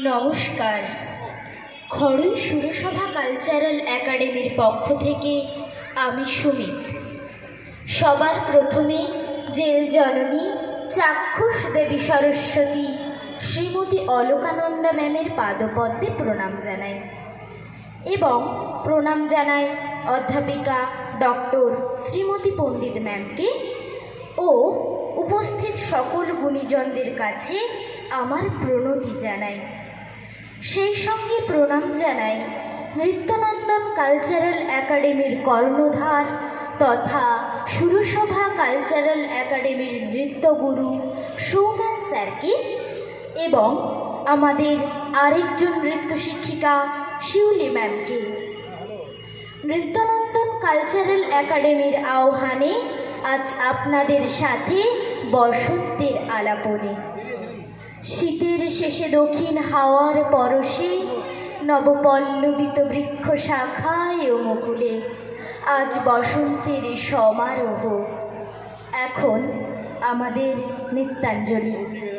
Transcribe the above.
নমস্কার। খড়ই সুরসভা কালচারাল একাডেমির পক্ষ থেকে আমি সুমিত। সবার প্রথমে জেল জননী চাক্ষুষ দেবী সরস্বতী শ্রীমতী অলকানন্দা ম্যামের পাদপদ্মে প্রণাম জানাই এবং প্রণাম জানাই অধ্যাপিকা ডক্টর শ্রীমতী পণ্ডিত ম্যামকে ও উপস্থিত সকল গুণীজনদের কাছে আমার প্রণতি জানাই। সেই সঙ্গে প্রণাম জানাই নৃত্যনন্দন কালচারাল একাডেমির কর্ণধার তথা সুরসভা কালচারাল একাডেমির নৃত্যগুরু সৌম্যান স্যারকে এবং আমাদের আরেকজন নৃত্য শিক্ষিকা শিউলি ম্যামকে। নৃত্যনন্দন কালচারাল একাডেমির আহ্বানে আজ আপনাদের সাথে বসন্তের আলাপনে। শীতের শেষে দক্ষিণ হাওয়ার পরশে নবপল্লবিত বৃক্ষ শাখায় ও মুকুলে। আজ বসন্তের সমারোহ। এখন আমাদের নৃত্যাঞ্জলি।